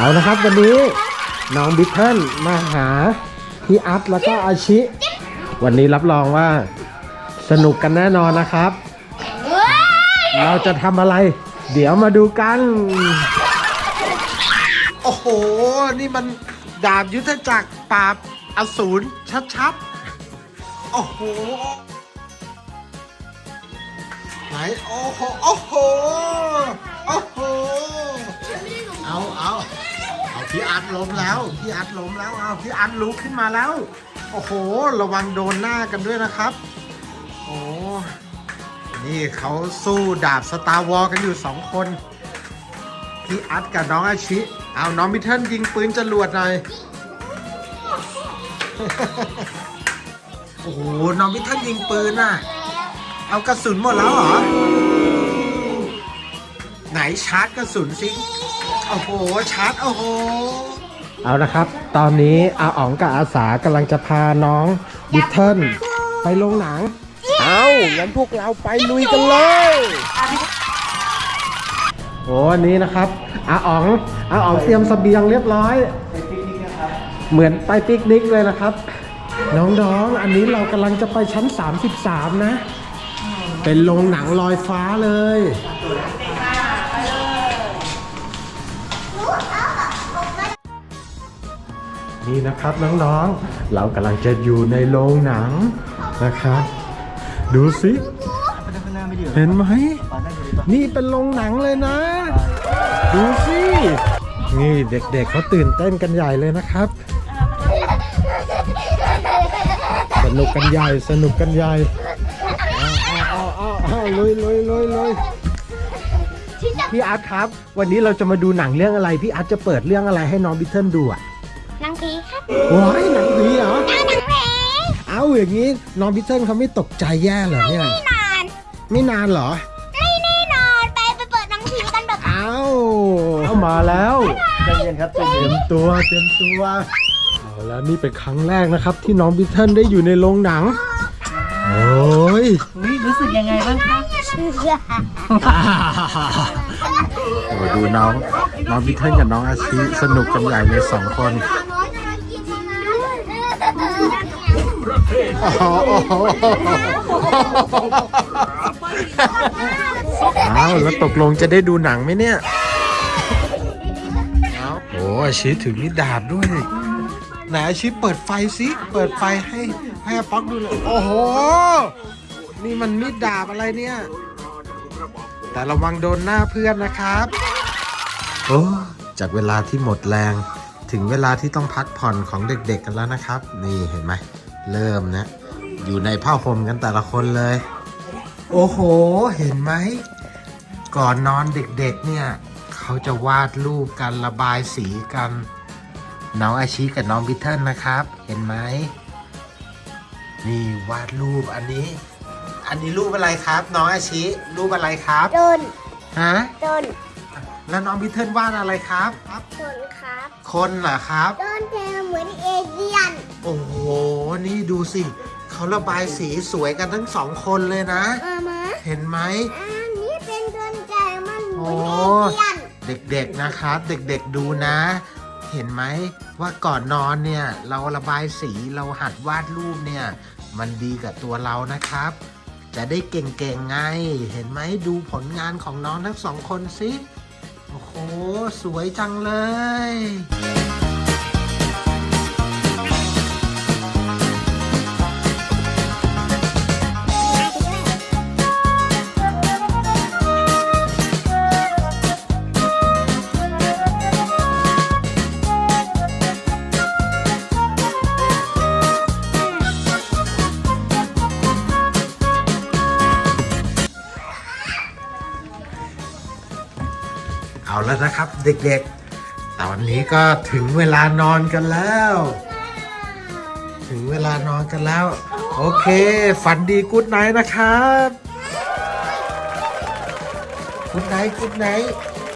เอานะครับวันนี้น้องบิทเทิลมาหาพี่อัพแล้วก็อาชิ วันนี้รับรองว่าสนุกกันแน่นอนนะครับ เราจะทำอะไร เดี๋ยวมาดูกัน โอ้โห นี่มันดาบยุทธจักรปราบอสูรชัดๆ โอ้โห ไหน โอ้โห โอ้โห ล้มแล้วพี่อัดล้มแล้วเอาพี่อัดลุกขึ้นมาแล้ว โอ้โห ระวังโดนหน้ากันด้วยนะครับ โอ้นี่เขาสู้ดาบสตาร์วอลกันอยู่สองคน พี่อัดกับน้องอาชิ เอาน้องมิเทิลยิงปืนจรวดหน่อยโอ้โห น้องมิเทิลยิงปืนน่ะ เอากระสุนหมดแล้วเหรอ ไหนชาร์จกระสุนสิ โอ้โห ชาร์จ โอ้โห เอาละครับ ตอนนี้อาอ๋องกับอาสากำลังจะพาน้องบิทเทิลไปโรงหนัง เอางั้นพวกเราไปลุยกันเลยโอ้อันนี้นะครับอาอ๋องอาอ๋องเตรียมเสบียงเรียบร้อย เหมือนไปปิกนิกเลยนะครับ น้องๆ อันนี้เรากำลังจะไปชั้น 33 นะ เป็นโรงหนังลอยฟ้าเลย นี่นะครับน้องๆ เรากำลังจะอยู่ในโรงหนังนะครับ ดูสิเห็นไหม นี่เป็นโรงหนังเลยนะ ดูสินี่เด็กๆเขาตื่นเต้นกันใหญ่เลยนะครับ สนุกกันใหญ่สนุกกันใหญ่เอาเอาเอาเอาลุยลุยลุยลุยพี่อาร์ตครับ วันนี้เราจะมาดูหนังเรื่องอะไร พี่อาร์ตจะเปิดเรื่องอะไรให้น้องบิทเทิลดูอะนางผีครับ ว้ายหนังผีเหรอนางผีเอาอย่างนี้น้องบิทเทิลเขาไม่ตกใจแย่เหรอเนี่ย ไม่นาน ไม่นานเหรอ ไม่แน่นอนไปไปเปิดนางผีกันแบบเอาเข้ามาแล้วใจเย็นครับใจเตเย็รีนยมตัวเตรียมตัวเอาแล้วนี่เป็นครั้งแรกนะครับ ที่น้องบิทเทิลได้อยู่ในโรงหนังโอ้ยอุ๊ยรู้สึกยังไงบ้างครับโอ้ดูน้องน้องบิทเทิลกับน้องอาชิสนุกกันใหญ่เลยสองคน อ้โหอ้าวแล้วตกลงจะได้ดูหนังไหมเนี่ยเอาโอ้อาชิถือมีดดาบด้วยไหนชิเปิดไฟสิ เปิดไฟให้ให้อาป๊อกดูเลย โอ้โห นี่มันมีดดาบอะไรเนี่ย แต่ระวังโดนหน้าเพื่อนนะครับโอ้จากเวลาที่หมดแรงถึงเวลาที่ต้องพักผ่อนของเด็กๆกันแล้วนะครับ นี่เห็นไหม เริ่มนะ อยู่ในผ้าห่มกันแต่ละคนเลย โอ้โห เห็นไหม ก่อนนอนเด็กๆเนี่ย เขาจะวาดรูปกันระบายสีกัน น้องอาชีกับน้องบิทเทิลนะครับ เห็นไหม นี่วาดรูปอันนี้ อันนี้รูปอะไรครับ น้องอาชิรูปอะไรครับโดนฮะโดนแล้วน้องบิทเทิลวาดอะไรครับครับโดนครับ คนเหรอครับโดนเจ นี่ดูสิเขาระบายสีสวยกันทั้งสองคนเลยนะมามาเห็นไหม อันนี้เป็นโดนใจมันเหมืโอ้อนเอเลี่ยนเด็กๆนะครับ เด็กๆดูนะ เห็นไหมว่าก่อนนอนเนี่ย เราระบายสีเราหัดวาดรูปเนี่ย มันดีกับตัวเรานะครับ จะได้เก่งๆไง เห็นไหมดูผลงานของน้องทั้งสองคนสิ โอ้โห สวยจังเลย เอาแล้วนะครับ เด็กๆ ตอนนี้ก็ถึงเวลานอนกันแล้ว ถึงเวลานอนกันแล้ว โอเค ฝันดีกุ๊ดไนท์นะครับกุ๊ดไนท์กุ๊ดไนท์